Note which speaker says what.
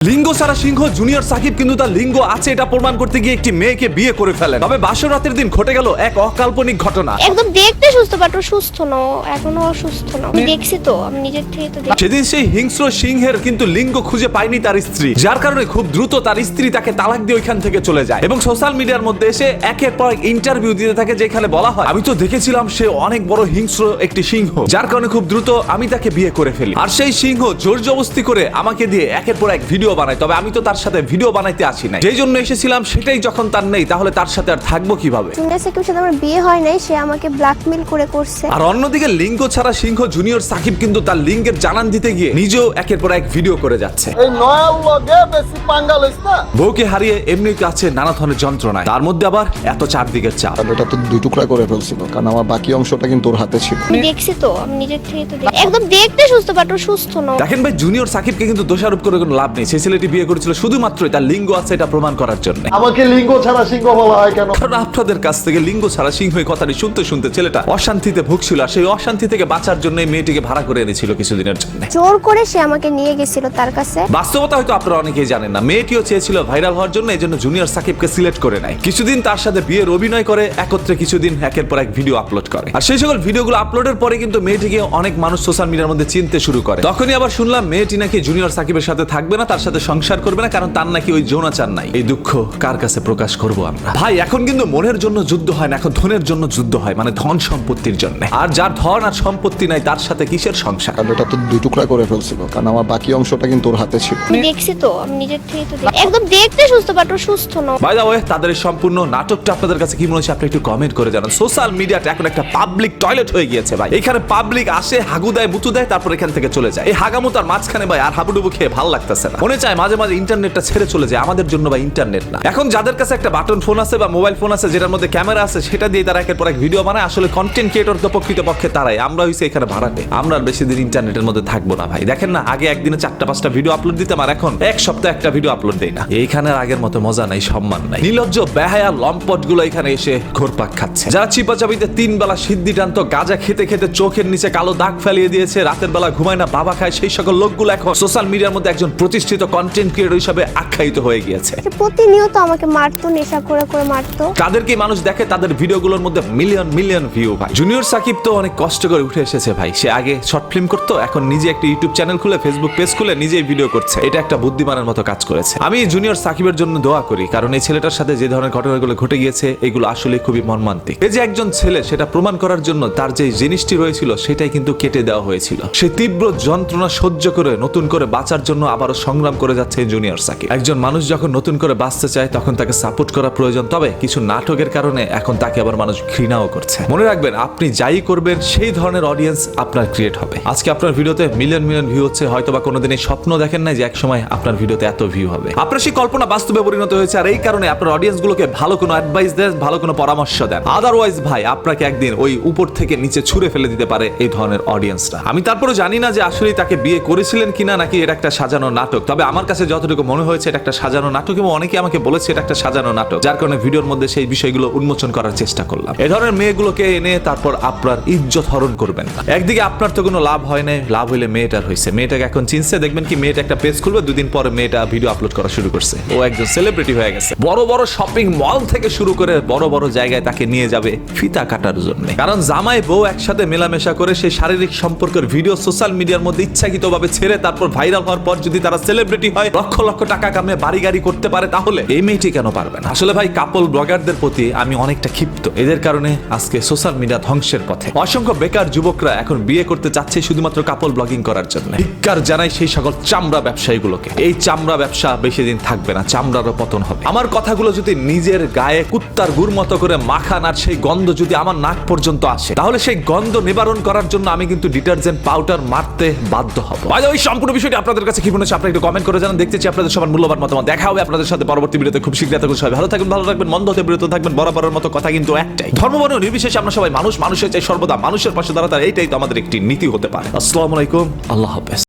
Speaker 1: লিঙ্গ সারা সিংহ জুনিয়র সাকিব কিন্তু তার লিঙ্গ আছে এটা প্রমাণ করতে গিয়ে একটি মেয়েকে বিয়ে করে ফেলেন। তবে বাসর রাতের দিন ঘটে গেল এক অকাল্পনিক ঘটনা।
Speaker 2: একদম দেখতে সুস্থ বাট সুস্থ না এখনও অসুস্থ না। আমি দেখছি তো আমি নিজের থেকে তো দেখছি।
Speaker 1: সেদিন সেই হিংস্র সিংহের কিন্তু লিঙ্গ খুঁজে পায়নি তার স্ত্রী যার কারণে খুব দ্রুত তার স্ত্রী তাকে তালাক দিয়ে ওইখান থেকে চলে যায়। এবং সোশ্যাল মিডিয়ার মধ্যে এসে একের পর এক ইন্টারভিউ দিতে থাকে যেখানে বলা হয় আমি তো দেখেছিলাম সে অনেক বড় হিংস্র একটি সিংহ যার কারণে খুব দ্রুত আমি তাকে বিয়ে করে ফেলি। আর সেই সিংহ জোর জবস্তি করে আমাকে দিয়ে একের পর এক ভিডিও বানায়। তবে আমি তো তার সাথে ভিডিও বানাইতে আসি না যেই জন্য এসেছিলাম সেটাই যখন তার নেই তাহলে তার সাথে আর থাকব কীভাবে?
Speaker 2: জুনিয়র সাকিবের সাথে আমার বিয়ে হয় নাই সে আমাকে ব্ল্যাকমেল করে করছে।
Speaker 1: আর অন্যদিকে লিঙ্গ ছাড়া সিংহ জুনিয়র সাকিব কিন্তু তার লিঙ্গের জানান দিতে গিয়ে নিজেও একের পর এক ভিডিও করে যাচ্ছে।
Speaker 3: এই নয়াল লগে বেশি পাঙ্গা লইস না?
Speaker 1: বউকে হারিয়ে এমনিতে আছে নানা ধরনের যন্ত্রণায়। তার মধ্যে আবার এত চারদিকের চাপ।
Speaker 3: এটা তো দুই টুকরা করে ফেলছিল কারণ আমার বাকি অংশটা কিন্তু ওর হাতে ছিল।
Speaker 2: আমি দেখছি তো আমি নিজের থেকে তো একদম দেখতে সুস্থ বাট ও সুস্থ না
Speaker 1: দেখেন ভাই জুনিয়র সাকিবকে কিন্তু দোষারোপ করে কোনো লাভ নেই। সেই ছেলেটি বিয়ে করেছিল শুধুমাত্র তার লিঙ্গ আছে এটা প্রমাণ করার জন্য।
Speaker 3: আমাকে লিঙ্গ ছাড়া সিংহ বলা হয় কেন?
Speaker 1: কারণ আপনাদের কাছ থেকে লিঙ্গ ছাড়া সিংহ এই কথাটি শুনতে শুনতে ছেলেটা অশান্তিতে ভুগছিল আর সেই অশান্তি থেকে বাঁচার জন্য এই মেয়েটিকে ভাড়া করে এনেছিল কিছুদিনের জন্য।
Speaker 2: জোর করে সে আমাকে নিয়ে গেছিল তার কাছে।
Speaker 1: বাস্তবতা হয়তো আপনারা অনেকেই জানেন না। মেয়েটিও চেয়েছিল ভাইরাল হওয়ার জন্য এই জন্য জুনিয়র সাকিবকে সিলেক্ট করে নেয়। কিছুদিন তার সাথে বিয়ের অভিনয় করে একত্রে কিছুদিন একের পর এক ভিডিও আপলোড করে। আর সেই সকল ভিডিওগুলো আপলোডের পরে কিন্তু মেয়েটিকে অনেক মানুষ সোশ্যাল মিডিয়ার মধ্যে চিনতে শুরু করে। তখনই আবার শুনলাম মেয়েটি নাকি জুনিয়র সাকিবের সাথে থাকবে না তার সাথে সংসার করবে না কারণ তার নাকি ওই যৌনাচার নাই। এই দুঃখ কার কাছে প্রকাশ করব আমরা? ভাই এখন কিন্তু মনের জন্য যুদ্ধ হয় না এখন ধনের জন্য যুদ্ধ হয় মানে ধন সম্পত্তির জন্য। আর যার ধন আর সম্পত্তি নাই তার সাথে কিসের সংসার?
Speaker 3: কারণ এটা তো দুই টুকরা করে ফেলছিল কারণ আমার বাকি অংশটা কিন্তু ওর হাতে ছিল।
Speaker 2: আমি দেখছি তো আমি নিজের থেকে তো দেখছি। একদম দেখতে সুস্থ বাট ও সুস্থ না
Speaker 1: বাই দা ওয়ে তাদের এই সম্পূর্ণ নাটকটা আপনাদের কাছে কি মনে হচ্ছে? আপনি একটু কমেন্ট করে জানান। সোশ্যাল মিডিয়াটা এখন একটা পাবলিক টয়লেট হয়ে গিয়েছে ভাই। এখানে পাবলিক আসে হাগু দেয় মুতু দেয় তারপর এখান থেকে চলে যায়। এই হাগামুতার মাঝখানে ভাই আর হাবুডুবু খেয়ে ভালো লাগতেছে না। মনে চায় মাঝে মাঝে মাঝে ইন্টারনেটটা ছেড়ে চলে যায়, আমাদের জন্য বা ইন্টারনেট না। এখন যাদের কাছে একটা বাটন ফোন আছে বা মোবাইল ফোন আছে, যেটার মধ্যে ক্যামেরা আছে, সেটা দিয়ে তারা একের পর এক ভিডিও বানায়। আসলে কন্টেন্ট ক্রিয়েটর তো প্রকৃত পক্ষে তারাই। আমরা হইছে এখানে ভাড়াটে। আমরা আর বেশি দিন ইন্টারনেটের মধ্যে থাকব না ভাই। দেখেন না, আগে একদিনে চারটা, পাঁচটা ভিডিও আপলোড দিতাম, আর এখন এক সপ্তাহে একটা ভিডিও আপলোড দেই না। এইখানে আগের মতো মজা নাই, সম্মান নাই। নির্লজ্জ বেহায়া লম্পটগুলো এখানে এসে ঘোরপাক খাচ্ছে। যারা চিপাচাপিতে তিন বেলা সিদ্ধি টানত, গাজা খেতে খেতে চোখের নিচে কালো দাগ ফেলিয়ে দিয়েছে, রাতের বেলা ঘুমায় না, বাবা খায় সেই সকল লোকগুলো এখন সোশ্যাল মিডিয়ার মধ্যে একজন প্রতিষ্ঠিত কন্টেন্ট ক্রিয়েটর হিসাবে আখ্যায়িত হয়ে গিয়েছে।
Speaker 2: প্রতিনিয়ত আমাকে মারতো নেশা করে করে মারতো।
Speaker 1: কাদেরকে মানুষ দেখে? তাদের ভিডিওগুলোর মধ্যে মিলিয়ন মিলিয়ন ভিউ ভাই। জুনিয়র সাকিব তো অনেক কষ্ট করে উঠে এসেছে ভাই। সে আগে শর্ট ফিল্ম করতো এখন নিজে একটা ইউটিউব চ্যানেল খুলে ফেসবুক পেজ খুলে নিজেই ভিডিও করছে। এটা একটা বুদ্ধিমানের মতো কাজ করেছে। আমি জুনিয়র সাকিবের জন্য দোয়া করি কারণ এই ছেলেটার সাথে যে ধরনের ঘটনাগুলো ঘটে গিয়েছে এগুলো আসলে খুবই মর্মান্তিক। এই যে একজন ছেলে সেটা প্রমাণ করার জন্য তার যে জিনিসটি রয়েছিল সেটাই কিন্তু কেটে দেওয়া হয়েছিল। সে তীব্র যন্ত্রণা সহ্য করে নতুন করে বাঁচার জন্য আবারও সংগ্রাম করে যাচ্ছে জুনিয়র সাকিব। একজন মানুষ যখন নতুন করে বাঁচতে চায়, তখন তাকে সাপোর্ট করা প্রয়োজন। তবে কিছু নাটকের কারণে এখন তাকে আবার মানুষ ঘৃণাও করছে। মনে রাখবেন, আপনি যাই করবেন, সেই ধরনের অডিয়েন্স আপনার ক্রিয়েট হবে। আজকে আপনার ভিডিওতে মিলিয়ন মিলিয়ন ভিউ হচ্ছে। হয়তো বা কোনোদিন স্বপ্ন দেখেন নাই যে এক সময় আপনার ভিডিওতে এত ভিউ হবে। আপনার সেই কল্পনা বাস্তবে পরিণত হয়েছে, আর এই কারণে আপনার অডিয়েন্স গুলোকে ভালো কোনো অ্যাডভাইস দেন, ভালো কোনো পরামর্শ দেন। আদারওয়াইজ ভাই, আপনাকে একদিন ওই উপর থেকে নিচে ছুঁড়ে ফেলে দিতে পারে এই ধরনের অডিয়েন্সটা আমি তারপরে জানি না যে আসলে তাকে বিয়ে করেছিলেন কিনা, নাকি এটা একটা সাজানো নাটক। তবে আমার কাছে যতটুকু মনে হয়েছে এটা একটা সাজানো নাটক এবং অনেকে আমাকে বলেছে এটা একটা সাজানো নাটক, যার কারণে ভিডিওর মধ্যে সেই বিষয়গুলো উন্মোচন করার চেষ্টা করলাম। এ ধরনের মেয়েগুলোকে এনে তারপর আপনার ইজ্জত হরণ করবেন না। একদিকে আপনার তো কোনো লাভ হয় না লাভ হইলে মেয়েটার হয়েছে মেয়েটাকে এখন চিনছে, দেখবেন কি মেয়েটা একটা পেজ খুলবে, দুদিন পরে মেয়েটা ভিডিও আপলোড করা শুরু করছে। ও একজন সেলিব্রিটি হয়ে গেছে। বড় বড় শপিং মল থেকে শুরু করে বড় বড় জায়গায় তাকে নিয়ে যাবে ফিতা কাটার জন্য। কারণ জামাই বউ একসাথে মেলামেশা করে সেই শারীরিক সম্পর্কের ভিডিও সোশ্যাল মিডিয়ার মধ্যে ইচ্ছাকৃতভাবে ছেড়ে তারপর ভাইরাল হওয়ার পর যদি তারা সেলিব্রিটি হয় লক্ষ লক্ষ টাকা কামে বাড়ি গাড়ি করতে পারে, তাহলে এই মেয়েটি কেন পারবে না? আসলে ভাই কাপল ব্লগারদের প্রতি আমি অনেকটা ক্ষিপ্ত। এদের কারণে আজকে সোশ্যাল মিডিয়া ধ্বংসের পথে। অসংখ্য বেকার যুবকরা এখন বিয়ে করতে চাচ্ছে শুধুমাত্র কাপল ব্লগিং করার জন্য। ধিক্কার জানাই সেই সকল চামড়া ব্যবসায়ীগুলোকে। এই চামড়া ব্যবসা বেশি দিন থাকবে না, চামড়ারও পতন হবে। আমার কথাগুলো যদি নিজের গায়ে কুত্তার গুড় মতো করে মাখান আর সেই গন্ধ যদি আমার নাক পর্যন্ত আসে, তাহলে সেই গন্ধ নিবারণ করার জন্য আমি কিন্তু ডিটারজেন্ট পাউডার মারতে বাধ্য হব। ওই সম্পূর্ণ বিষয়টি আপনাদের কাছে কি মনে হচ্ছে, আপনারা একটু কমেন্ট করে জানান। দেখতে চাই আপনাদের সবার মূল্যবান মতামত। দেখা হবে আপনাদের সাথে পরবর্তী ভিডিওতে। খুব শীঘ্রই থাকুন সবাই ভালো থাকবেন ভালো থাকবেন, মন্দ হতে বিরত থাকবেন, বরাবরের মতো কথা কিন্তু একটাই। ধর্মবর্ণ নির্বিশেষে আমরা সবাই মানুষ, মানুষের চাই সর্বদা, মানুষের পাশে দাঁড়াতে এইটাই তো আমাদের একটি নীতি হতে পারে। আসসালামু আলাইকুম, আল্লাহ হাফেজ।